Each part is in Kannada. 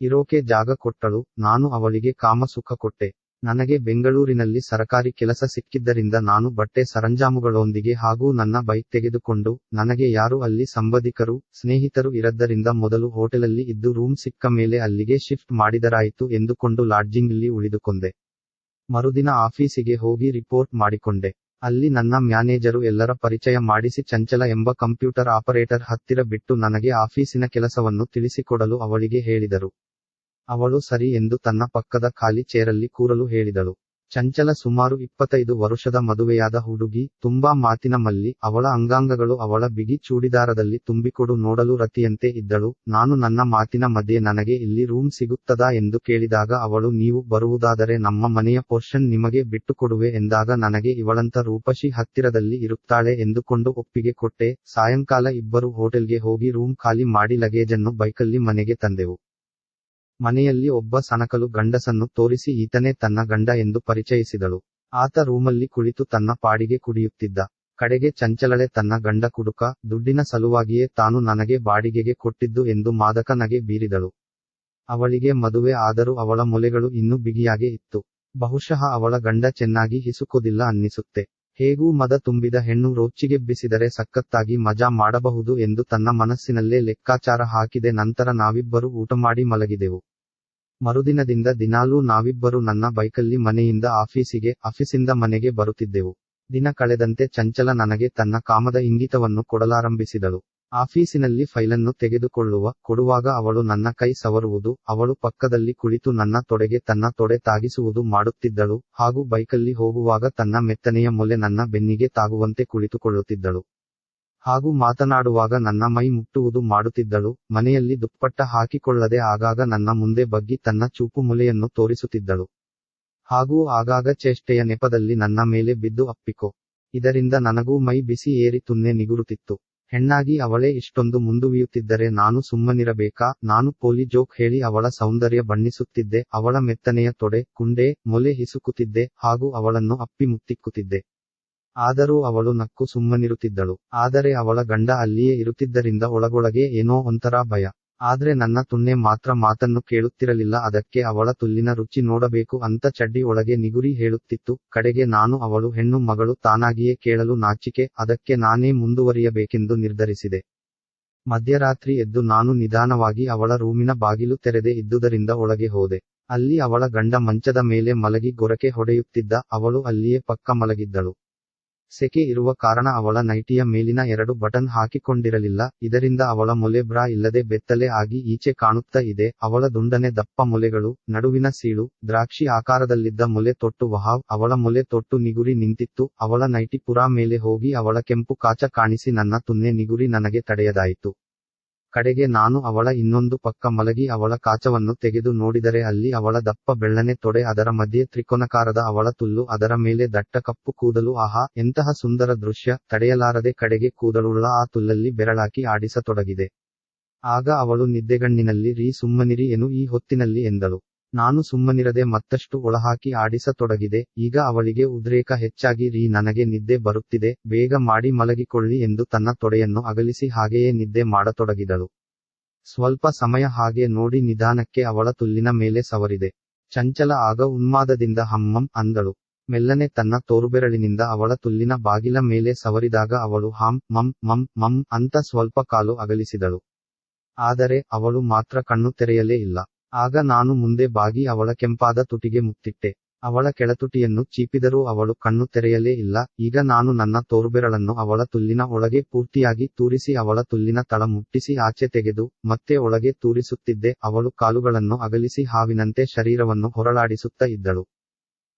ಇರೋಕೆ ಜಾಗ ಕೊಟ್ಟಳು, ನಾನು ಅವಳಿಗೆ ಕಾಮಸುಖ ಕೊಟ್ಟೆ. ನನಗೆ ಬೆಂಗಳೂರಿನಲ್ಲಿ ಸರಕಾರಿ ಕೆಲಸ ಸಿಕ್ಕಿದ್ದರಿಂದ ನಾನು ಬಟ್ಟೆ ಸರಂಜಾಮುಗಳೊಂದಿಗೆ ಹಾಗೂ ನನ್ನ ಬೈಕ್ ತೆಗೆದುಕೊಂಡು, ನನಗೆ ಯಾರು ಅಲ್ಲಿ ಸಂಬಂಧಿಕರು, ಸ್ನೇಹಿತರು ಇರದ್ದರಿಂದ ಮೊದಲು ಹೋಟೆಲಲ್ಲಿ ಇದ್ದು ರೂಮ್ ಸಿಕ್ಕ ಮೇಲೆ ಅಲ್ಲಿಗೆ ಶಿಫ್ಟ್ ಮಾಡಿದರಾಯಿತು ಎಂದುಕೊಂಡು ಲಾಡ್ಜಿಂಗ್ಲಿ ಉಳಿದುಕೊಂಡೆ. ಮರುದಿನ ಆಫೀಸಿಗೆ ಹೋಗಿ ರಿಪೋರ್ಟ್ ಮಾಡಿಕೊಂಡೆ. ಅಲ್ಲಿ ನನ್ನ ಮ್ಯಾನೇಜರು ಎಲ್ಲರ ಪರಿಚಯ ಮಾಡಿಸಿ ಚಂಚಲ ಎಂಬ ಕಂಪ್ಯೂಟರ್ ಆಪರೇಟರ್ ಹತ್ತಿರ ಬಿಟ್ಟು ನನಗೆ ಆಫೀಸಿನ ಕೆಲಸವನ್ನು ತಿಳಿಸಿಕೊಡಲು ಅವಳಿಗೆ ಹೇಳಿದರು. ಅವಳು ಸರಿ ಎಂದು ತನ್ನ ಪಕ್ಕದ ಖಾಲಿ ಚೇರಲ್ಲಿ ಕೂರಲು ಹೇಳಿದಳು. ಚಂಚಲ ಸುಮಾರು ಇಪ್ಪತ್ತೈದು ವರುಷದ ಮದುವೆಯಾದ ಹುಡುಗಿ, ತುಂಬಾ ಮಾತಿನ ಮಲ್ಲಿ, ಅವಳ ಅಂಗಾಂಗಗಳು ಅವಳ ಬಿಗಿ ಚೂಡಿದಾರದಲ್ಲಿ ತುಂಬಿಕೊಡು ನೋಡಲು ರತಿಯಂತೆ ಇದ್ದಳು. ನಾನು ನನ್ನ ಮಾತಿನ ಮಧ್ಯೆ ನನಗೆ ಇಲ್ಲಿ ರೂಮ್ ಸಿಗುತ್ತದಾ ಎಂದು ಕೇಳಿದಾಗ ಅವಳು, ನೀವು ಬರುವುದಾದರೆ ನಮ್ಮ ಮನೆಯ ಪೋರ್ಷನ್ ನಿಮಗೆ ಬಿಟ್ಟುಕೊಡುವೆ ಎಂದಾಗ ನನಗೆ ಇವಳಂತ ರೂಪಶಿ ಹತ್ತಿರದಲ್ಲಿ ಇರುತ್ತಾಳೆ ಎಂದುಕೊಂಡು ಒಪ್ಪಿಗೆ ಕೊಟ್ಟೆ. ಸಾಯಂಕಾಲ ಇಬ್ಬರು ಹೋಟೆಲ್ಗೆ ಹೋಗಿ ರೂಮ್ ಖಾಲಿ ಮಾಡಿ ಲಗೇಜನ್ನು ಬೈಕಲ್ಲಿ ಮನೆಗೆ ತಂದೆವು. ಮನೆಯಲ್ಲಿ ಒಬ್ಬ ಸಣಕಲು ಗಂಡಸನ್ನು ತೋರಿಸಿ ಈತನೇ ತನ್ನ ಗಂಡ ಎಂದು ಪರಿಚಯಿಸಿದಳು. ಆತ ರೂಮಲ್ಲಿ ಕುಳಿತು ತನ್ನ ಪಾಡಿಗೆ ಕುಡಿಯುತ್ತಿದ್ದ. ಕಡೆಗೆ ಚಂಚಲಳೆ ತನ್ನ ಗಂಡ ಕುಡುಕ, ದುಡ್ಡಿನ ಸಲುವಾಗಿಯೇ ತಾನು ನನಗೆ ಬಾಡಿಗೆಗೆ ಕೊಟ್ಟಿದ್ದು ಎಂದು ಮಾದಕ ನಗೆ ಬೀರಿದಳು. ಅವಳಿಗೆ ಮದುವೆ ಆದರೂ ಅವಳ ಮೊಲೆಗಳು ಇನ್ನೂ ಬಿಗಿಯಾಗೆ ಇತ್ತು. ಬಹುಶಃ ಅವಳ ಗಂಡ ಚೆನ್ನಾಗಿ ಹಿಸುಕೋದಿಲ್ಲ ಅನ್ನಿಸುತ್ತೆ. ಹೇಗೂ ಮದ ತುಂಬಿದ ಹೆಣ್ಣು ರೊಚ್ಚಿಗೆಬ್ಬಿಸಿದರೆ ಸಖತ್ತಾಗಿ ಮಜಾ ಮಾಡಬಹುದು ಎಂದು ತನ್ನ ಮನಸ್ಸಿನಲ್ಲೇ ಲೆಕ್ಕಾಚಾರ ಹಾಕಿದೆ. ನಂತರ ನಾವಿಬ್ಬರು ಊಟ ಮಾಡಿ ಮಲಗಿದೆವು. ಮರುದಿನದಿಂದ ದಿನಾಲೂ ನಾವಿಬ್ಬರು ನನ್ನ ಬೈಕಲ್ಲಿ ಮನೆಯಿಂದ ಆಫೀಸಿಗೆ, ಆಫೀಸಿಂದ ಮನೆಗೆ ಬರುತ್ತಿದ್ದೆವು. ದಿನ ಕಳೆದಂತೆ ಚಂಚಲ ನನಗೆ ತನ್ನ ಕಾಮದ ಇಂಗಿತವನ್ನು ಕೊಡಲಾರಂಭಿಸಿದಳು. ಆಫೀಸಿನಲ್ಲಿ ಫೈಲನ್ನು ತೆಗೆದುಕೊಳ್ಳುವ, ಕೊಡುವಾಗ ಅವಳು ನನ್ನ ಕೈ ಸವರುವುದು, ಅವಳು ಪಕ್ಕದಲ್ಲಿ ಕುಳಿತು ನನ್ನ ತೊಡೆಗೆ ತನ್ನ ತೊಡೆ ತಾಗಿಸುವುದು ಮಾಡುತ್ತಿದ್ದಳು ಹಾಗೂ ಬೈಕಲ್ಲಿ ಹೋಗುವಾಗ ತನ್ನ ಮೆತ್ತನೆಯ ಮೊಲೆ ನನ್ನ ಬೆನ್ನಿಗೆ ತಾಗುವಂತೆ ಕುಳಿತುಕೊಳ್ಳುತ್ತಿದ್ದಳು. ಹಾಗೂ ಮಾತನಾಡುವಾಗ ನನ್ನ ಮೈ ಮುಟ್ಟುವುದು ಮಾಡುತ್ತಿದ್ದಳು, ಮನೆಯಲ್ಲಿ ದುಪ್ಪಟ್ಟ ಹಾಕಿಕೊಳ್ಳದೆ ಆಗಾಗ ನನ್ನ ಮುಂದೆ ಬಗ್ಗಿ ತನ್ನ ಚೂಪು ಮುಲೆಯನ್ನು ತೋರಿಸುತ್ತಿದ್ದಳು. ಹಾಗೂ ಆಗಾಗ ಚೇಷ್ಟೆಯ ನೆಪದಲ್ಲಿ ನನ್ನ ಮೇಲೆ ಬಿದ್ದು ಅಪ್ಪಿಕೊ. ಇದರಿಂದ ನನಗೂ ಮೈ ಬಿಸಿ ಏರಿ ತುನ್ನೆ ನಿಗುರುತ್ತಿತ್ತು ಹೆಣ್ಣಾಗಿ ಅವಳೇ ಇಷ್ಟೊಂದು ಮುಂದುವಿಯುತ್ತಿದ್ದರೆ ನಾನು ಸುಮ್ಮನಿರಬೇಕಾ? ನಾನು ಪೋಲಿ ಜೋಕ್ ಹೇಳಿ ಅವಳ ಸೌಂದರ್ಯ ಬಣ್ಣಿಸುತ್ತಿದ್ದೆ, ಅವಳ ಮೆತ್ತನೆಯ ತೊಡೆ, ಕುಂಡೆ, ಮೊಲೆ ಹಿಸುಕುತ್ತಿದ್ದೆ ಹಾಗೂ ಅವಳನ್ನು ಅಪ್ಪಿ ಮುತ್ತಿಕ್ಕುತ್ತಿದ್ದೆ ಆದರೂ ಅವಳು ನಕ್ಕು ಸುಮ್ಮನಿರುತ್ತಿದ್ದಳು. ಆದರೆ ಅವಳ ಗಂಡ ಅಲ್ಲಿಯೇ ಇರುತ್ತಿದ್ದರಿಂದ ಒಳಗೊಳಗೆ ಏನೋ ಒಂಥರ ಭಯ. ಆದ್ರೆ ನನ್ನ ತುನ್ನೆ ಮಾತ್ರ ಮಾತನ್ನು ಕೇಳುತ್ತಿರಲಿಲ್ಲ. ಅದಕ್ಕೆ ಅವಳ ತುಲ್ಲಿನ ರುಚಿ ನೋಡಬೇಕು ಅಂತ ಚಡ್ಡಿ ಒಳಗೆ ನಿಗುರಿ ಹೇಳುತ್ತಿತ್ತು. ಕಡೆಗೆ ನಾನು ಅವಳು ಹೆಣ್ಣು ಮಗಳು ತಾನಾಗಿಯೇ ಕೇಳಲು ನಾಚಿಕೆ. ಅದಕ್ಕೆ ನಾನೇ ಮುಂದುವರಿಯಬೇಕೆಂದು ನಿರ್ಧರಿಸಿದೆ. ಮಧ್ಯರಾತ್ರಿ ಎದ್ದು ನಾನು ನಿಧಾನವಾಗಿ ಅವಳ ರೂಮಿನ ಬಾಗಿಲು ತೆರೆದೇ ಇದ್ದುದರಿಂದ ಒಳಗೆ ಹೋದೆ. ಅಲ್ಲಿ ಅವಳ ಗಂಡ ಮಂಚದ ಮೇಲೆ ಮಲಗಿ ಗೊರಕೆ ಹೊಡೆಯುತ್ತಿದ್ದ. ಅವಳು ಅಲ್ಲಿಯೇ ಪಕ್ಕ ಮಲಗಿದ್ದಳು. ಸೆಕೆ ಇರುವ ಕಾರಣ ಅವಳ ನೈಟಿಯ ಮೇಲಿನ ಎರಡು ಬಟನ್ ಹಾಕಿಕೊಂಡಿರಲಿಲ್ಲ, ಇದರಿಂದ ಅವಳ ಮೊಲೆ ಬ್ರಾ ಇಲ್ಲದೆ ಬೆತ್ತಲೆ ಆಗಿ ಈಚೆ ಕಾಣುತ್ತಾ ಇದೆ. ಅವಳ ದುಂಡನೆ ದಪ್ಪ ಮೊಲೆಗಳು, ನಡುವಿನ ಸೀಳು, ದ್ರಾಕ್ಷಿ ಆಕಾರದಲ್ಲಿದ್ದ ಮೊಲೆ ತೊಟ್ಟು ವಹಾವ್, ಅವಳ ಮೊಲೆ ತೊಟ್ಟು ನಿಗುರಿ ನಿಂತಿತ್ತು. ಅವಳ ನೈಟಿ ಪುರಾ ಮೇಲೆ ಹೋಗಿ ಅವಳ ಕೆಂಪು ಕಾಚ ಕಾಣಿಸಿ ನನ್ನ ತುನ್ನೆ ನಿಗುರಿ ನನಗೆ ತಡೆಯದಾಯಿತು. ಕಡೆಗೆ ನಾನು ಅವಳ ಇನ್ನೊಂದು ಪಕ್ಕ ಮಲಗಿ ಅವಳ ಕಾಚವನ್ನು ತೆಗೆದು ನೋಡಿದರೆ ಅಲ್ಲಿ ಅವಳ ದಪ್ಪ ಬೆಳ್ಳನೆ ತೊಡೆ ಅದರ ಮಧ್ಯೆ ತ್ರಿಕೋನಕಾರದ ಅವಳ ತುಲ್ಲು ಅದರ ಮೇಲೆ ದಟ್ಟ ಕಪ್ಪು ಕೂದಲು. ಆಹಾ, ಎಂತಹ ಸುಂದರ ದೃಶ್ಯ. ತಡೆಯಲಾರದೆ ಕಡೆಗೆ ಕೂದಲುಳ್ಳ ಆ ತುಲ್ಲಲ್ಲಿ ಬೆರಳಾಕಿ ಆಡಿಸತೊಡಗಿದೆ. ಆಗ ಅವಳು ನಿದ್ದೆಗಣ್ಣಿನಲ್ಲಿ, ರೀ ಸುಮ್ಮನಿರಿ ಎನು ಈ ಹೊತ್ತಿನಲ್ಲಿ ಎಂದಳು. ನಾನು ಸುಮ್ಮನಿರದೆ ಮತ್ತಷ್ಟು ಒಳಹಾಕಿ ಆಡಿಸತೊಡಗಿದೆ. ಈಗ ಅವಳಿಗೆ ಉದ್ರೇಕ ಹೆಚ್ಚಾಗಿ, ರೀ, ನನಗೆ ನಿದ್ದೆ ಬರುತ್ತಿದೆ, ಬೇಗ ಮಾಡಿ ಮಲಗಿಕೊಳ್ಳಿ ಎಂದು ತನ್ನ ತೊಡೆಯನ್ನು ಅಗಲಿಸಿ ಹಾಗೆಯೇ ನಿದ್ದೆ ಮಾಡತೊಡಗಿದಳು. ಸ್ವಲ್ಪ ಸಮಯ ಹಾಗೆ ನೋಡಿ ನಿಧಾನಕ್ಕೆ ಅವಳ ತುಲ್ಲಿನ ಮೇಲೆ ಸವರಿದೆ. ಚಂಚಲ ಆಗ ಉನ್ಮಾದದಿಂದ ಹಮ್ಮಂ ಅಂದಳು. ಮೆಲ್ಲನೆ ತನ್ನ ತೋರುಬೆರಳಿನಿಂದ ಅವಳ ತುಲ್ಲಿನ ಬಾಗಿಲ ಮೇಲೆ ಸವರಿದಾಗ ಅವಳು ಹಾಂ, ಮಂ ಮಂ ಮಂ ಅಂತ ಸ್ವಲ್ಪ ಕಾಲು ಅಗಲಿಸಿದಳು. ಆದರೆ ಅವಳು ಮಾತ್ರ ಕಣ್ಣು ತೆರೆಯಲೇ ಇಲ್ಲ. ಆಗ ನಾನು ಮುಂದೆ ಬಾಗಿ ಅವಳ ಕೆಂಪಾದ ತುಟಿಗೆ ಮುತ್ತಿಟ್ಟೆ. ಅವಳ ಕೆಳತುಟಿಯನ್ನು ಚೀಪಿದರೂ ಅವಳು ಕಣ್ಣು ತೆರೆಯಲೇ ಇಲ್ಲ. ಈಗ ನಾನು ನನ್ನ ತೋರುಬೆರಳನ್ನು ಅವಳ ತುಲ್ಲಿನ ಒಳಗೆ ಪೂರ್ತಿಯಾಗಿ ತೂರಿಸಿ ಅವಳ ತುಲ್ಲಿನ ತಳ ಮುಟ್ಟಿಸಿ ಆಚೆ ತೆಗೆದು, ಮತ್ತೆ ಒಳಗೆ ತೂರಿಸುತ್ತಿದ್ದೆ. ಅವಳು ಕಾಲುಗಳನ್ನು ಅಗಲಿಸಿ ಹಾವಿನಂತೆ ಶರೀರವನ್ನು ಹೊರಳಾಡಿಸುತ್ತ ಇದ್ದಳು.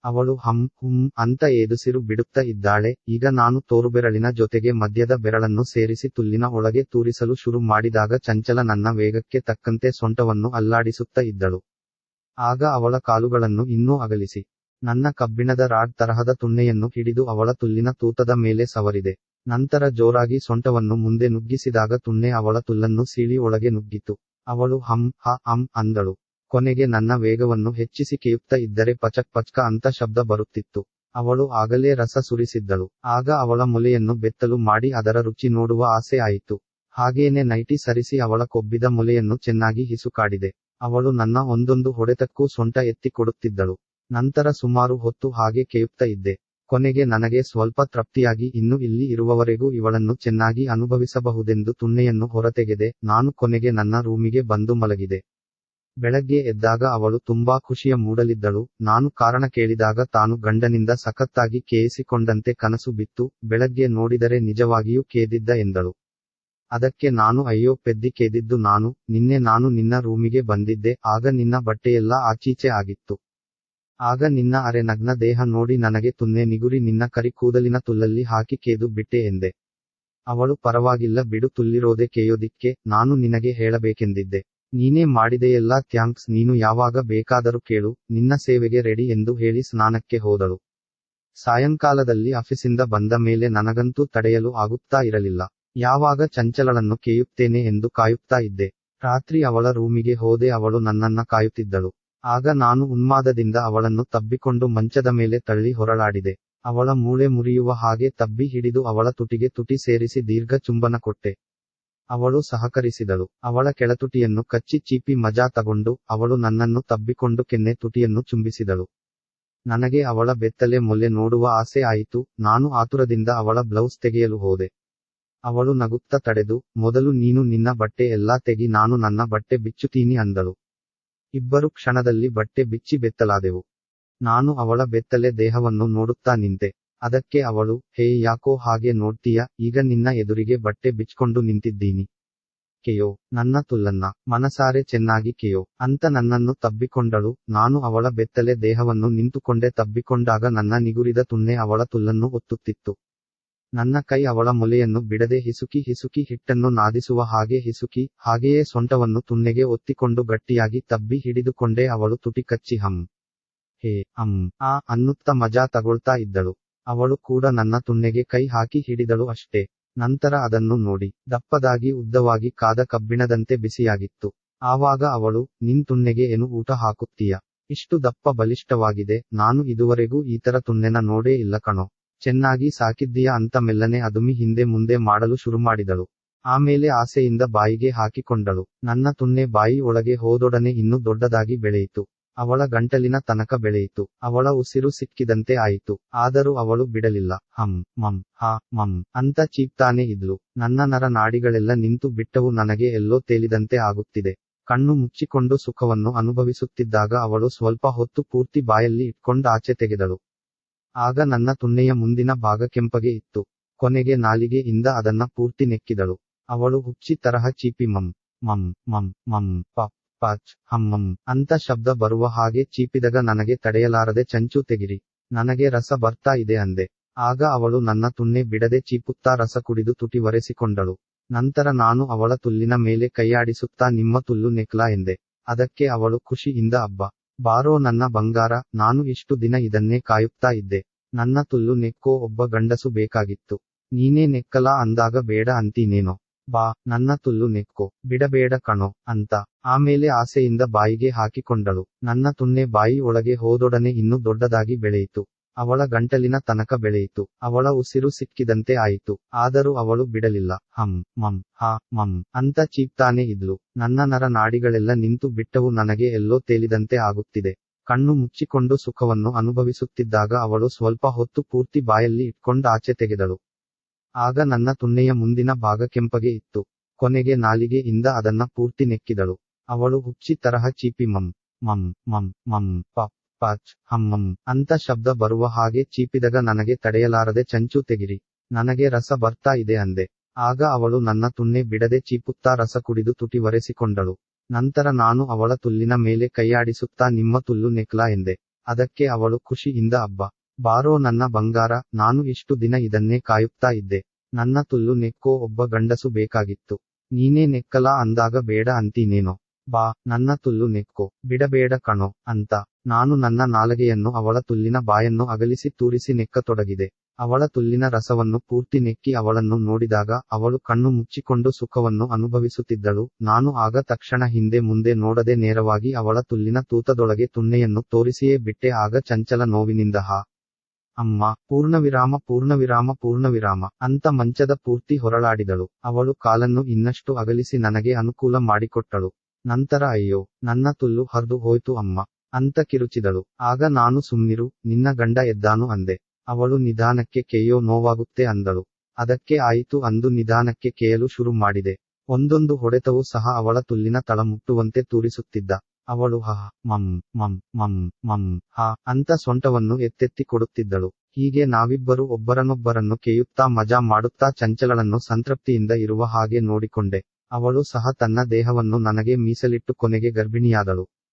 ಅವಳು ಹಂ, ಹುಂ ಅಂತ ಏದುಸಿರು ಬಿಡುತ್ತಾ ಇದ್ದಾಳೆ, ಈಗ ನಾನು ತೋರುಬೆರಳಿನ ಜೊತೆಗೆ ಮಧ್ಯದ ಬೆರಳನ್ನು ಸೇರಿಸಿ ತುಲ್ಲಿನ ಒಳಗೆ ತೂರಿಸಲು ಶುರು ಮಾಡಿದಾಗ ಚಂಚಲ ನನ್ನ ವೇಗಕ್ಕೆ ತಕ್ಕಂತೆ ಸೊಂಟವನ್ನು ಅಲ್ಲಾಡಿಸುತ್ತಾ ಇದ್ದಳು. ಆಗ ಅವಳ ಕಾಲುಗಳನ್ನು ಇನ್ನೂ ಅಗಲಿಸಿ. ನನ್ನ ಕಬ್ಬಿಣದ ರಾಡ್ ತರಹದ ತುಣ್ಣೆಯನ್ನು ಹಿಡಿದು ಅವಳ ತುಲ್ಲಿನ ತೂತದ ಮೇಲೆ ಸವರಿದೆ. ನಂತರ ಜೋರಾಗಿ ಸೊಂಟವನ್ನು ಮುಂದೆ ನುಗ್ಗಿಸಿದಾಗ ತುಣ್ಣೆ ಅವಳ ತುಲ್ಲನ್ನು ಸೀಳಿ ಒಳಗೆ ನುಗ್ಗಿತು. ಅವಳು ಹಂ, ಹ, ಅಂ ಅಂದಳು. ಕೊನೆಗೆ ನನ್ನ ವೇಗವನ್ನು ಹೆಚ್ಚಿಸಿ ಕೇಯುತ್ತಾ ಇದ್ದರೆ ಪಚಕ್ ಪಚ್ಕ ಅಂತ ಶಬ್ದ ಬರುತ್ತಿತ್ತು. ಅವಳು ಆಗಲೇ ರಸ ಸುರಿಸಿದ್ದಳು. ಆಗ ಅವಳ ಮೊಲೆಯನ್ನು ಬೆತ್ತಲು ಮಾಡಿ ಅದರ ರುಚಿ ನೋಡುವ ಆಸೆ ಆಯಿತು. ಹಾಗೇನೆ ನೈಟಿ ಸರಿಸಿ ಅವಳ ಕೊಬ್ಬಿದ ಮೊಲೆಯನ್ನು ಚೆನ್ನಾಗಿ ಹಿಸುಕಾಡಿದೆ. ಅವಳು ನನ್ನ ಒಂದೊಂದು ಹೊಡೆತಕ್ಕೂ ಸೊಂಟ ಎತ್ತಿ ಕೊಡುತ್ತಿದ್ದಳು. ನಂತರ ಸುಮಾರು ಹೊತ್ತು ಹಾಗೆ ಕೇಯುತ್ತಾ ಇದ್ದೆ. ಕೊನೆಗೆ ನನಗೆ ಸ್ವಲ್ಪ ತೃಪ್ತಿಯಾಗಿ ಇನ್ನು ಇಲ್ಲಿ ಇರುವವರೆಗೂ ಇವಳನ್ನು ಚೆನ್ನಾಗಿ ಅನುಭವಿಸಬಹುದೆಂದು ತುಣ್ಣೆಯನ್ನು ಹೊರತೆಗೆದೆ, ನಾನು ಕೊನೆಗೆ ನನ್ನ ರೂಮಿಗೆ ಬಂದು ಮಲಗಿದೆ. ಬೆಳಗ್ಗೆ ಎದ್ದಾಗ ಅವಳು ತುಂಬಾ ಖುಷಿಯ ಮೂಡಲಿದ್ದಳು. ನಾನು ಕಾರಣ ಕೇಳಿದಾಗ ತಾನು ಗಂಡನಿಂದ ಸಖತ್ತಾಗಿ ಕೇಯಿಸಿಕೊಂಡಂತೆ ಕನಸು ಬಿತ್ತು. ಬೆಳಗ್ಗೆ ನೋಡಿದರೆ ನಿಜವಾಗಿಯೂ ಕೇದಿದ್ದ ಎಂದಳು. ಅದಕ್ಕೆ ನಾನು, ಅಯ್ಯೋ, ಪೆದ್ದಿ ಕೇದಿದ್ದು ನಾನು. ನಿನ್ನೆ ನಾನು ನಿನ್ನ ರೂಮಿಗೆ ಬಂದಿದ್ದೆ. ಆಗ ನಿನ್ನ ಬಟ್ಟೆಯೆಲ್ಲ ಆಚೀಚೆ ಆಗಿತ್ತು. ಆಗ ನಿನ್ನ ಅರೆ ನಗ್ನ ದೇಹ ನೋಡಿ ನನಗೆ ತುನ್ನೆ ನಿಗುರಿ. ನಿನ್ನ ಕರಿ ಕೂದಲಿನ ತುಲ್ಲಲ್ಲಿ ಹಾಕಿ ಕೇದು ಬಿಟ್ಟೆ ಎಂದೆ. ಅವಳು, ಪರವಾಗಿಲ್ಲ ಬಿಡು, ತುಲ್ಲಿರೋದೆ ಕೇಯೋದಿಕ್ಕೆ. ನಾನು ನಿನಗೆ ಹೇಳಬೇಕೆಂದಿದ್ದೆ. ನೀನೇ ಮಾಡಿದೆಯೆಲ್ಲ ಥ್ಯಾಂಕ್ಸ್ ನೀನು ಯಾವಾಗ ಬೇಕಾದರೂ ಕೇಳು, ನಿನ್ನ ಸೇವೆಗೆ ರೆಡಿ ಎಂದು ಹೇಳಿ ಸ್ನಾನಕ್ಕೆ ಹೋದಳು. ಸಾಯಂಕಾಲದಲ್ಲಿ ಆಫೀಸಿಂದ ಬಂದ ಮೇಲೆ ನನಗಂತೂ ತಡೆಯಲು ಆಗುತ್ತಾ ಇರಲಿಲ್ಲ. ಯಾವಾಗ ಚಂಚಲಳನ್ನು ಕೇಯುತ್ತೇನೆ ಎಂದು ಕಾಯುತ್ತಾ ಇದ್ದೆ. ರಾತ್ರಿ ಅವಳ ರೂಮಿಗೆ ಹೋದೆ ಅವಳು ನನ್ನನ್ನ ಕಾಯುತ್ತಿದ್ದಳು. ಆಗ ನಾನು ಉನ್ಮಾದದಿಂದ ಅವಳನ್ನು ತಬ್ಬಿಕೊಂಡು ಮಂಚದ ಮೇಲೆ ತಳ್ಳಿ ಹೊರಳಾಡಿದೆ. ಅವಳ ಮೂಳೆ ಮುರಿಯುವ ಹಾಗೆ ತಬ್ಬಿ ಹಿಡಿದು ಅವಳ ತುಟಿಗೆ ತುಟಿ ಸೇರಿಸಿ ದೀರ್ಘ ಚುಂಬನ ಕೊಟ್ಟೆ. ಅವಳು ಸಹಕರಿಸಿದಳು. ಅವಳ ಕೆಳತುಟಿಯನ್ನು ಕಚ್ಚಿ ಚೀಪಿ ಮಜಾ ತಗೊಂಡು ಅವಳು ನನ್ನನ್ನು ತಬ್ಬಿಕೊಂಡು ಕೆನ್ನೆ ತುಟಿಯನ್ನು ಚುಂಬಿಸಿದಳು. ನನಗೆ ಅವಳ ಬೆತ್ತಲೆ ಮೊಲೆ ನೋಡುವ ಆಸೆ ಆಯಿತು. ನಾನು ಆತುರದಿಂದ ಅವಳ ಬ್ಲೌಸ್ ತೆಗೆಯಲು ಹೋದೆ. ಅವಳು ನಗುತ್ತ ತಡೆದು, ಮೊದಲು ನೀನು ನಿನ್ನ ಬಟ್ಟೆ ಎಲ್ಲಾ ತೆಗಿ, ನಾನು ನನ್ನ ಬಟ್ಟೆ ಬಿಚ್ಚುತ್ತೀನಿ ಅಂದಳು. ಇಬ್ಬರು ಕ್ಷಣದಲ್ಲಿ ಬಟ್ಟೆ ಬಿಚ್ಚಿ ಬೆತ್ತಲಾದೆವು. ನಾನು ಅವಳ ಬೆತ್ತಲೆ ದೇಹವನ್ನು ನೋಡುತ್ತಾ ನಿಂತೆ. ಅದಕ್ಕೆ ಅವಳು, ಹೇ, ಯಾಕೋ ಹಾಗೆ ನೋಡ್ತೀಯ? ಈಗ ನಿನ್ನ ಎದುರಿಗೆ ಬಟ್ಟೆ ಬಿಚ್ಕೊಂಡು ನಿಂತಿದ್ದೀನಿ. ಕೆಯೋ, ನನ್ನ ತುಲ್ಲನ್ನ ಮನಸಾರೆ ಚೆನ್ನಾಗಿ ಕೆಯೋ. ಅಂತ ನನ್ನನ್ನು ತಬ್ಬಿಕೊಂಡಳು. ನಾನು ಅವಳ ಬೆತ್ತಲೆ ದೇಹವನ್ನು ನಿಂತುಕೊಂಡೆ. ತಬ್ಬಿಕೊಂಡಾಗ ನನ್ನ ನಿಗುರಿದ ತುನ್ನೆ ಅವಳ ತುಲ್ಲನ್ನು ಒತ್ತುತ್ತಿತ್ತು. ನನ್ನ ಕೈ ಅವಳ ಮೊಲೆಯನ್ನು ಬಿಡದೆ ಹಿಸುಕಿ ಹಿಸುಕಿ ಹಿಟ್ಟನ್ನು ನಾದಿಸುವ ಹಾಗೆ ಹಿಸುಕಿ, ಹಾಗೆಯೇ ಸೊಂಟವನ್ನು ತುನ್ನೆಗೆ ಒತ್ತಿಕೊಂಡು ಗಟ್ಟಿಯಾಗಿ ತಬ್ಬಿ ಹಿಡಿದುಕೊಂಡೇ ಅವಳು ತುಟಿ ಕಚ್ಚಿ ಹಂ, ಹೇ ಅಂ ಆ ಅನ್ನುತ್ತ ಮಜಾ ತಗೊಳ್ತಾ ಇದ್ದಳು. ಅವಳು ಕೂಡ ನನ್ನ ತುಣ್ಣೆಗೆ ಕೈ ಹಾಕಿ ಹಿಡಿದಳು ಅಷ್ಟೇ. ನಂತರ ಅದನ್ನು ನೋಡಿ, ದಪ್ಪದಾಗಿ ಉದ್ದವಾಗಿ ಕಾದ ಕಬ್ಬಿಣದಂತೆ ಬಿಸಿಯಾಗಿತ್ತು. ಆವಾಗ ಅವಳು, ನಿನ್ ತುಣ್ಣೆಗೆ ಏನು ಊಟ ಹಾಕುತ್ತೀಯ? ಇಷ್ಟು ದಪ್ಪ ಬಲಿಷ್ಠವಾಗಿದೆ, ನಾನು ಇದುವರೆಗೂ ಈತರ ತುಣ್ಣೆನ ನೋಡೇ ಇಲ್ಲ ಕಣೋ. ಚೆನ್ನಾಗಿ ಸಾಕಿದ್ದೀಯ ಅಂತ ಮೆಲ್ಲನೆ ಅದುಮಿ ಹಿಂದೆ ಮುಂದೆ ಮಾಡಲು ಶುರುಮಾಡಿದಳು. ಆಮೇಲೆ ಆಸೆಯಿಂದ ಬಾಯಿಗೆ ಹಾಕಿಕೊಂಡಳು. ನನ್ನ ತುಣ್ಣೆ ಬಾಯಿ ಒಳಗೆ ಹೋದೊಡನೆ ಇನ್ನೂ ದೊಡ್ಡದಾಗಿ ಬೆಳೆಯಿತು. ಅವಳ ಗಂಟಲಿನ ತನಕ ಬೆಳೆಯಿತು. ಅವಳ ಉಸಿರು ಸಿಕ್ಕಿದಂತೆ ಆಯಿತು. ಆದರೂ ಅವಳು ಬಿಡಲಿಲ್ಲ. ಹಂ, ಮಂ, ಹಾ, ಮಂ ಅಂತ ಚೀಪ್ತಾನೆ ಇದ್ಲು. ನನ್ನ ನರ ನಾಡಿಗಳೆಲ್ಲ ನಿಂತು ಬಿಟ್ಟವು ನನಗೆ ಎಲ್ಲೋ ತೇಲಿದಂತೆ ಆಗುತ್ತಿದೆ. ಕಣ್ಣು ಮುಚ್ಚಿಕೊಂಡು ಸುಖವನ್ನು ಅನುಭವಿಸುತ್ತಿದ್ದಾಗ ಅವಳು ಸ್ವಲ್ಪ ಹೊತ್ತು ಪೂರ್ತಿ ಬಾಯಲ್ಲಿ ಇಟ್ಕೊಂಡು ಆಚೆ ತೆಗೆದಳು. ಆಗ ನನ್ನ ತುನ್ನೆಯ ಮುಂದಿನ ಭಾಗ ಕೆಂಪಗೆ ಇತ್ತು. ಕೊನೆಗೆ ನಾಲಿಗೆಯಿಂದ ಅದನ್ನ ಪೂರ್ತಿ ನೆಕ್ಕಿದಳು. ಅವಳು ಹುಚ್ಚಿ ತರಹ ಚೀಪಿ ಮಂ ಮಂ ಮಂ ಮಂ, ಪ ಪಾಚ್, ಹಮ್ಮಂ, ಅಂತ ಶಬ್ದ ಬರುವ ಹಾಗೆ ಚೀಪಿದಾಗ ನನಗೆ ತಡೆಯಲಾರದೆ ಚಂಚು ತೆಗಿರಿ. ನನಗೆ ರಸ ಬರ್ತಾ ಇದೆ ಅಂದೆ. ಆಗ ಅವಳು ನನ್ನ ತುನ್ನೆ ಬಿಡದೆ ಚೀಪುತ್ತಾ ರಸ ಕುಡಿದು ತುಟಿ ಒರೆಸಿಕೊಂಡಳು. ನಂತರ ನಾನು ಅವಳ ತುಲ್ಲಿನ ಮೇಲೆ ಕೈಯಾಡಿಸುತ್ತಾ ನಿಮ್ಮ ತುಲ್ಲು ನೆಕ್ಲಾ ಎಂದೆ. ಅದಕ್ಕೆ ಅವಳು ಖುಷಿಯಿಂದ, ಅಬ್ಬ, ಬಾರೋ ನನ್ನ ಬಂಗಾರ, ನಾನು ಇಷ್ಟು ದಿನ ಇದನ್ನೇ ಕಾಯುತ್ತಾ ಇದ್ದೆ. ನನ್ನ ತುಲ್ಲು ನೆಕ್ಕೋ ಒಬ್ಬ ಗಂಡಸು ಬೇಕಾಗಿತ್ತು. ನೀನೇ ನೆಕ್ಕಲ ಅಂದಾಗ ಬೇಡ ಅಂತೀನೇನೋ. ಬಾ, ನನ್ನ ತುಲ್ಲು ನೆಕ್ಕೋ. ಬಿಡಬೇಡ ಕಣೋ, ಅಂತ. ಆಮೇಲೆ ಆಸೆಯಿಂದ ಬಾಯಿಗೆ ಹಾಕಿಕೊಂಡಳು. ನನ್ನ ತುನ್ನೆ ಬಾಯಿ ಒಳಗೆ ಹೋದೊಡನೆ ಇನ್ನೂ ದೊಡ್ಡದಾಗಿ ಬೆಳೆಯಿತು. ಅವಳ ಗಂಟಲಿನ ತನಕ ಬೆಳೆಯಿತು. ಅವಳ ಉಸಿರು ಸಿಕ್ಕಿದಂತೆ ಆಯಿತು. ಆದರೂ ಅವಳು ಬಿಡಲಿಲ್ಲ. ಹಂ, ಮಂ, ಹಾ, ಮಂ, ಅಂತ ಚೀಪ್ತಾನೆ ಇದ್ಲು. ನನ್ನ ನರ ನಾಡಿಗಳೆಲ್ಲ ನಿಂತು ಬಿಟ್ಟವು ನನಗೆ ಎಲ್ಲೋ ತೇಲಿದಂತೆ ಆಗುತ್ತಿದೆ. ಕಣ್ಣು ಮುಚ್ಚಿಕೊಂಡು ಸುಖವನ್ನು ಅನುಭವಿಸುತ್ತಿದ್ದಾಗ ಅವಳು ಸ್ವಲ್ಪ ಹೊತ್ತು ಪೂರ್ತಿ ಬಾಯಲ್ಲಿ ಇಟ್ಕೊಂಡು ಆಚೆ ತೆಗೆದಳು. ಆಗ ನನ್ನ ತುನ್ನೆಯ ಮುಂದಿನ ಭಾಗ ಕೆಂಪಗೆ ಇತ್ತು. ಕೊನೆಗೆ ನಾಲಿಗೆ ಇಂದ ಅದನ್ನ ಪೂರ್ತಿ ನೆಕ್ಕಿದಳು. ಅವಳು ಹುಚ್ಚಿ ತರಹ ಚೀಪಿ ಮಂ ಮಂ ಮಂ ಮಂ ಪ, ಪಾಚ್ ಅಂತ ಶಬ್ದ ಬರುವ ಹಾಗೆ ಚೀಪಿದಾಗ ನನಗೆ ತಡೆಯಲಾರದೆ ಚಂಚು ತೆಗಿರಿ. ನನಗೆ ರಸ ಬರ್ತಾ ಇದೆ ಅಂದೆ. ಆಗ ಅವಳು ನನ್ನ ತುನ್ನೆ ಬಿಡದೆ ಚೀಪುತ್ತಾ ರಸ ಕುಡಿದು ತುಟಿ ಒರೆಸಿಕೊಂಡಳು. ನಂತರ ನಾನು ಅವಳ ತುಲ್ಲಿನ ಮೇಲೆ ಕೈಯಾಡಿಸುತ್ತಾ ನಿಮ್ಮ ತುಲ್ಲು ನೆಕ್ಲಾ ಎಂದೆ. ಅದಕ್ಕೆ ಅವಳು ಖುಷಿಯಿಂದ, ಅಬ್ಬ ಬಾರೋ ನನ್ನ ಬಂಗಾರ, ನಾನು ಇಷ್ಟು ದಿನ ಇದನ್ನೇ ಕಾಯುತ್ತಾ ಇದ್ದೆ. ನನ್ನ ತುಲ್ಲು ನೆಕ್ಕೋ ಒಬ್ಬ ಗಂಡಸು ಬೇಕಾಗಿತ್ತು. ನೀನೇ ನೆಕ್ಕಲ ಅಂದಾಗ ಬೇಡ ಅಂತೀನೇನೋ. ಬಾ, ನನ್ನ ತುಲ್ಲು ನೆಕ್ಕೋ. ಬಿಡಬೇಡ ಕಣೋ, ಅಂತ. ನಾನು ನನ್ನ ನಾಲಗೆಯನ್ನು ಅವಳ ತುಲ್ಲಿನ ಬಾಯನ್ನು ಅಗಲಿಸಿ ತೂರಿಸಿ ನೆಕ್ಕತೊಡಗಿದೆ. ಅವಳ ತುಲ್ಲಿನ ರಸವನ್ನು ಪೂರ್ತಿ ನೆಕ್ಕಿ ಅವಳನ್ನು ನೋಡಿದಾಗ ಅವಳು ಕಣ್ಣು ಮುಚ್ಚಿಕೊಂಡು ಸುಖವನ್ನು ಅನುಭವಿಸುತ್ತಿದ್ದಳು. ನಾನು ಆಗ ತಕ್ಷಣ ಹಿಂದೆ ಮುಂದೆ ನೋಡದೆ ನೇರವಾಗಿ ಅವಳ ತುಲ್ಲಿನ ತೂತದೊಳಗೆ ತುಣ್ಣೆಯನ್ನು ತೋರಿಸಿಯೇ ಬಿಟ್ಟೆ. ಆಗ ಚಂಚಲ ನೋವಿನಿಂದ ಹಾ ಅಮ್ಮ, ಪೂರ್ಣವಿರಾಮ ಪೂರ್ಣವಿರಾಮ ಪೂರ್ಣವಿರಾಮ, ಅಂತ ಮಂಚದ ಪೂರ್ತಿ ಹೊರಳಾಡಿದಳು. ಅವಳು ಕಾಲನ್ನು ಇನ್ನಷ್ಟು ಅಗಲಿಸಿ ನನಗೆ ಅನುಕೂಲ ಮಾಡಿಕೊಟ್ಟಳು. ನಂತರ ಅಯ್ಯೋ, ನನ್ನ ತುಲ್ಲು ಹರಿದು ಹೋಯ್ತು ಅಮ್ಮ, ಅಂತ ಕಿರುಚಿದಳು. ಆಗ ನಾನು ಸುಮ್ನಿರು, ನಿನ್ನ ಗಂಡ ಎದ್ದಾನು ಅಂದೆ. ಅವಳು ನಿಧಾನಕ್ಕೆ ಕೇಯೋ ನೋವಾಗುತ್ತೆ ಅಂದಳು. ಅದಕ್ಕೆ ಆಯಿತು ಅಂದು ನಿಧಾನಕ್ಕೆ ಕೇಯಲು ಶುರು ಮಾಡಿದೆ. ಒಂದೊಂದು ಹೊಡೆತವೂ ಸಹ ಅವಳ ತುಲ್ಲಿನ ತಳಮುಟ್ಟುವಂತೆ ತೂರಿಸುತ್ತಿದ್ದ. ಅವಳು ಹ, ಮಂ ಮಂ ಮಂ ಮಂ, ಹ ಅಂತ ಸೊಂಟವನ್ನು ಎತ್ತೆತ್ತಿ ಕೊಡುತ್ತಿದ್ದಳು. ಹೀಗೆ ನಾವಿಬ್ಬರು ಒಬ್ಬರನ್ನೊಬ್ಬರನ್ನು ಕೇಯುತ್ತಾ ಮಜಾ ಮಾಡುತ್ತಾ ಚಂಚಲಳನ್ನು ಸಂತೃಪ್ತಿಯಿಂದ ಇರುವ ಹಾಗೆ ನೋಡಿಕೊಂಡೆ. ಅವಳು ಸಹ ತನ್ನ ದೇಹವನ್ನು ನನಗೆ ಮೀಸಲಿಟ್ಟು ಕೊನೆಗೆ ಗರ್ಭಿಣಿಯಾದಳು.